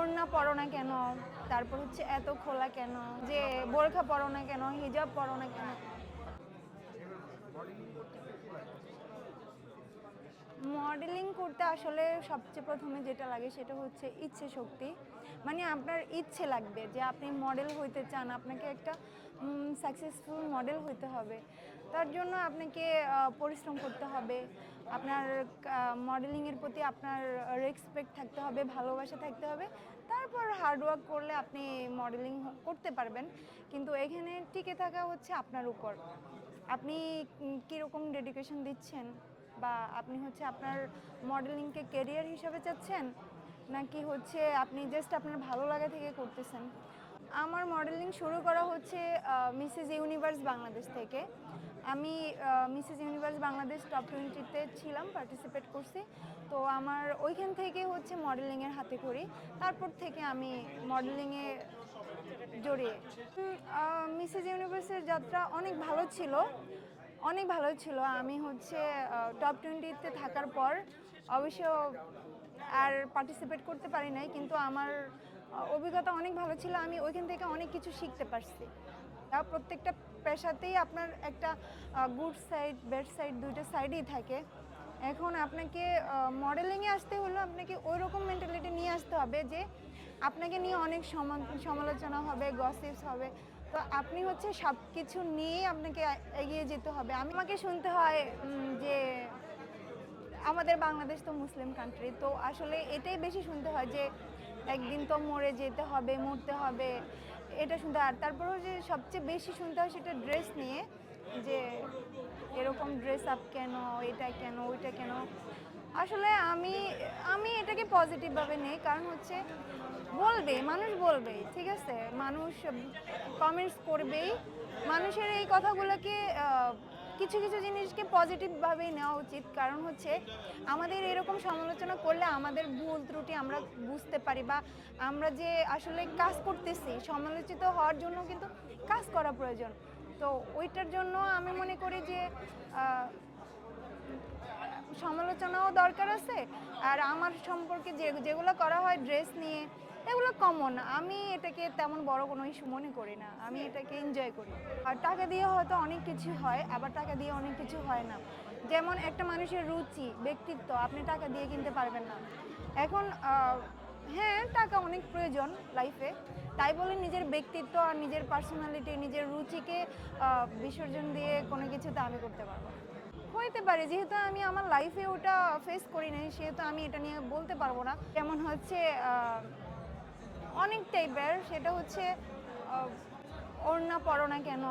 ওড়না পরো না কেন? তারপর হচ্ছে এত খোলা কেন? যে বোরখা পরো না কেন? হিজাব পরো না কেন মডেলিং করতে আসলে সবচেয়ে প্রথমে যেটা লাগে সেটা হচ্ছে ইচ্ছে শক্তি। মানে আপনার ইচ্ছে লাগবে যে আপনি মডেল হইতে চান, আপনাকে একটা সাকসেসফুল মডেল হইতে হবে। তার জন্য আপনাকে পরিশ্রম করতে হবে। আপনার মডেলিংয়ের প্রতি আপনার রেসপেক্ট থাকতে হবে, ভালোবাসা থাকতে হবে। তারপর হার্ডওয়ার্ক করলে আপনি মডেলিং করতে পারবেন। কিন্তু এখানে টিকে থাকা হচ্ছে আপনার উপর। আপনি কীরকম ডেডিকেশন দিচ্ছেন? বা আপনি হচ্ছে আপনার মডেলিংকে কেরিয়ার হিসাবে চাচ্ছেন? নাকি হচ্ছে আপনি জাস্ট আপনার ভালো লাগা থেকে করতেছেন? আমার মডেলিং শুরু করা হচ্ছে মিসেস ইউনিভার্স বাংলাদেশ থেকে। আমি মিসেস ইউনিভার্স বাংলাদেশ টপ টোয়েন্টিতে ছিলাম পার্টিসিপেট করছি। তো আমার ওইখান থেকে হচ্ছে মডেলিংয়ের হাতে করি। তারপর থেকে আমি মডেলিংয়ে জড়িয়ে। মিসেস ইউনিভার্সের যাত্রা অনেক ভালো ছিল। অনেক ভালো ছিল। আমি হচ্ছে টপ টোয়েন্টিতে থাকার পর অবশ্য আর পার্টিসিপেট করতে পারি নাই, কিন্তু আমার অভিজ্ঞতা অনেক ভালো ছিল। আমি ওইখান থেকে অনেক কিছু শিখতে পারছি। প্রত্যেকটা পেশাতেই আপনার একটা গুড সাইড ব্যাড সাইড দুইটা সাইডই থাকে। এখন আপনাকে মডেলিংয়ে আসতে হলো আপনাকে ওই রকম মেন্টালিটি নিয়ে আসতে হবে যে, আপনাকে নিয়ে অনেক সমালোচনা হবে গসিপস হবে। তো আপনি হচ্ছে সব কিছু নিয়ে আপনাকে এগিয়ে যেতে হবে। আমি আমাকে শুনতে হয় যে আমাদের বাংলাদেশ তো মুসলিম কান্ট্রি তো আসলে এটাই বেশি শুনতে হয় যে একদিন তো মরে যেতে হবে, মরতে হবে, এটা শুনতে আর তারপরেও যে সবচেয়ে বেশি শুনতে হয় সেটা ড্রেস নিয়ে, যে এরকম ড্রেস আপ কেন, এটা কেন, ওইটা কেন। আসলে আমি আমি এটাকে পজিটিভভাবে নেই, কারণ হচ্ছে বলবে, মানুষ বলবে, ঠিক আছে? মানুষ কমেন্টস করবেই। মানুষের এই কথাগুলোকে কিছু কিছু জিনিসকে পজিটিভভাবেই নেওয়া উচিত। কারণ হচ্ছে আমাদের এরকম সমালোচনা করলে আমাদের ভুল ত্রুটি আমরা বুঝতে পারি বা আমরা যে আসলে কাজ করতেছি, সমালোচিত হওয়ার জন্য কিন্তু কাজ করা প্রয়োজন। তো ওইটার জন্য আমি মনে করি যে সমালোচনাও দরকার আছে, আর আমার সম্পর্কে যে, যেগুলো করা হয় ড্রেস নিয়ে, এগুলো কমন আমি এটাকে তেমন বড় কোনো ইস্যু মনে করি না। আমি এটাকে এনজয় করি। আর টাকা দিয়ে হয়তো অনেক কিছু হয়, আবার টাকা দিয়ে অনেক কিছু হয় না। যেমন একটা মানুষের রুচি, ব্যক্তিত্ব, আপনি টাকা দিয়ে কিনতে পারবেন না। এখন হ্যাঁ টাকা অনেক প্রয়োজন লাইফে তাই বলে নিজের ব্যক্তিত্ব আর নিজের পার্সোনালিটি নিজের রুচিকে বিসর্জন দিয়ে কোনো কিছু দামি করতে পারব। হইতে পারে, যেহেতু আমি আমার লাইফে ওটা ফেস করি নাই, সেহেতু আমি এটা নিয়ে বলতে পারব না। যেমন হচ্ছে অনেক টাইপের সেটা হচ্ছে ওড়না পরো না কেন,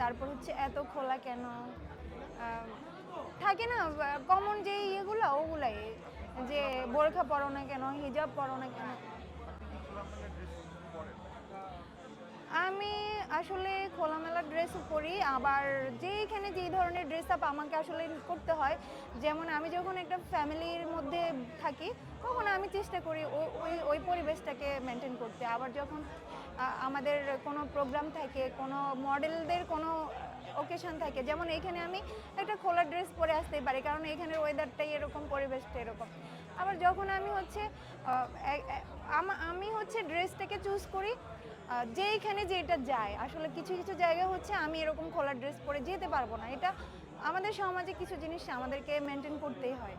তারপর হচ্ছে এত খোলা কেন থাকে না কমন যে ইয়েগুলো, ওগুলাই, যে বোরখা পরো না কেন, হিজাব পরো না কেন। আমি আসলে খোলামেলা ড্রেসও পরি, আবার যেইখানে যেই ধরনের ড্রেস আপ আমাকে আসলে করতে হয়, যেমন আমি যখন একটা ফ্যামিলির মধ্যে থাকি, তখন আমি চেষ্টা করি ওই ওই পরিবেশটাকে মেনটেন করতে। আবার যখন আমাদের কোনো প্রোগ্রাম থাকে, কোনো মডেলদের কোনো ওকেশন থাকে, যেমন এখানে আমি একটা খোলা ড্রেস পরে আসতেই পারি, কারণ এখানের ওয়েদারটাই এরকম, পরিবেশটা এরকম। আবার যখন আমি হচ্ছে আমি হচ্ছে ড্রেস থেকে চুজ করি যেইখানে যেটা যায়। আসলে কিছু কিছু জায়গা হচ্ছে আমি এরকম খোলা ড্রেস পরে যেতে পারব না। এটা আমাদের সমাজে কিছু জিনিস আমাদেরকে মেনটেন করতেই হয়।